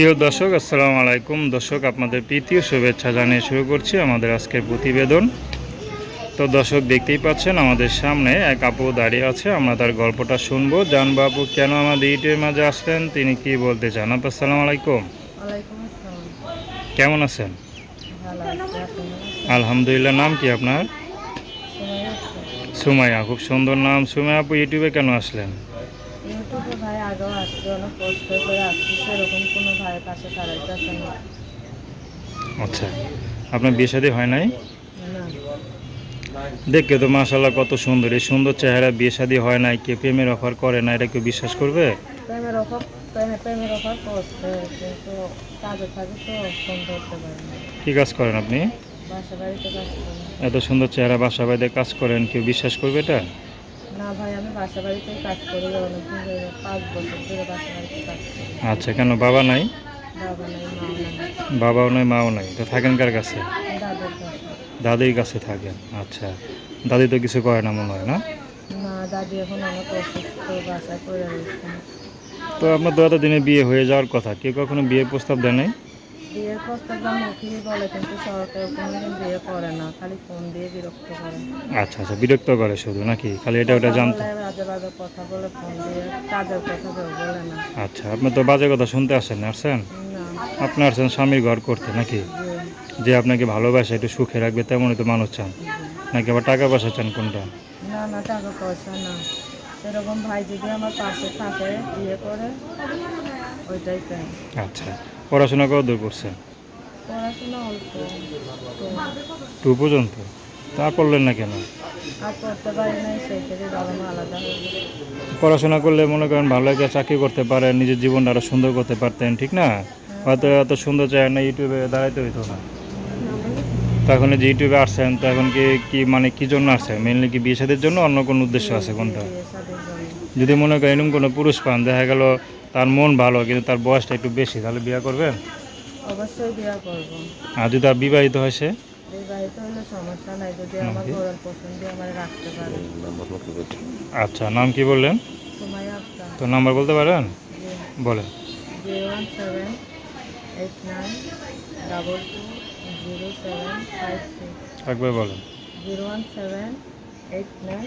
প্রিয় দর্শক আসসালামু আলাইকুম। দর্শক আপনাদের প্রীতীয় শুভেচ্ছা জানিয়ে শুরু করছি আমাদের আজকের প্রতিবেদন। তো দর্শক দেখতেই পাচ্ছেন আমাদের সামনে এক আপু দাঁড়িয়ে আছে। আমরা তার গল্পটা শুনব। জানব আপু কেন আমাদের ইউটিউবের মাঝে আসলেন? তিনি কি বলতে চান? আপু আসসালামু আলাইকুম। কেমন আছেন? আলহামদুলিল্লাহ নাম কি আপনার? সুমাইয়া খুব সুন্দর নাম। সুমাইয়া আপু ইউটিউবে কেন আসলেন? আগেও আসছে অনেক কষ্ট করে আসছি সেরকম কোনো ভাইয়ের পাশে দাঁড়াইতেছে না আচ্ছা আপনার বিয়ে শাদী হয় নাই? দেখে তো মাশাল্লাহ কত সুন্দর এই সুন্দর চেহারা বিয়ে শাদী হয় নাই কে প্রেমের অফার করে না এটা কেউ বিশ্বাস করবে? প্রেমের অফার প্রেমের অফার করছে কিন্তু কাজে থাকে তো ফোন ধরতে পারি কি কাজ করেন আপনি? এত সুন্দর চেহারা বাসা বাড়িতে কাজ করেন কেউ বিশ্বাস করবে এটা? ভাই আমি বাসা বাড়িতেই কাজ করি অনেকদিন ধরে পাঁচ বছর ধরে বাসা বাড়িতে কাজ করি। আচ্ছা কেন বাবা নাই? বাবা নাই মা নাই। বাবাও নাই মাও নাই। তো থাকেন কার কাছে? দাদের কাছে। দাদির কাছে থাকেন আচ্ছা। দাদি তো কিছু করে না মনে হয় না? না দাদি এখন অনেক অসুস্থ বাসায় করে রয়েছে। তো আপনার তো দিনে বিয়ে হয়ে যাওয়ার কথা কেউ কখনো বিয়ের প্রস্তাব দেয় নাই? বিয়ের প্রস্তাবটা মুখেই বলে কিন্তু সরকার কোনোদিন বিয়ে করে না খালি ফোন দিয়ে বিরক্ত করে। আচ্ছা আচ্ছা বিরক্ত করে শুধু নাকি? খালি এটা ওটা জানতে? বাজে বাজে কথা বলে ফোন দিয়ে কাজের কথা কেউ বলে না। আচ্ছা আপনি তো বাজে কথা শুনতে আসেন আসছেন না। আপনি আসছেন স্বামীর ঘর করতে নাকি? যে যে আপনাকে ভালোবাসে একটু সুখে রাখবে তেমনই তো মানুষ চান। নাকি আবার টাকা পয়সা চান কোনটা? না না টাকা পয়সা না। সেরকম ভাই যদি আমার পাশে থাকে বিয়ে করে ওইটাই চাই। আচ্ছা। পড়াশোনা কত দূর করছেন পড়াশোনা অল্প। টু পর্যন্ত? তা পড়লেন না কেন? আর। পড়াশোনা করলে মনে করেন ভালো একটা চাকরি করতে পারেন নিজের জীবনটা আরও সুন্দর করতে পারতেন ঠিক না? হয়তো এত সুন্দর চায় না ইউটিউবে দাঁড়াইতে হইতো না। তো এখন যে ইউটিউবে আসছেন তো এখন কি কি মানে কি জন্য আসছেন? মেনলি কি বিয়ে জন্য অন্য কোনো উদ্দেশ্য আছে কোনটা। যদি মনে করেন এরকম কোনো পুরুষ পান দেখা গেল তার মন ভালো কিন্তু তার বয়সটা একটু বেশি তাহলে বিয়ে করবেন? অবশ্যই বিয়ে করব। আর যদি তার বিবাহিত হয় সে? বিবাহিত হলে সমস্যা নাই যদি আমার ঘরের পছন্দ আমার রাখতে পারে। আচ্ছা নাম কি বললেন? তো নাম্বার বলতে পারেন? বলেন। একবার বলেন। Zero one seven eight nine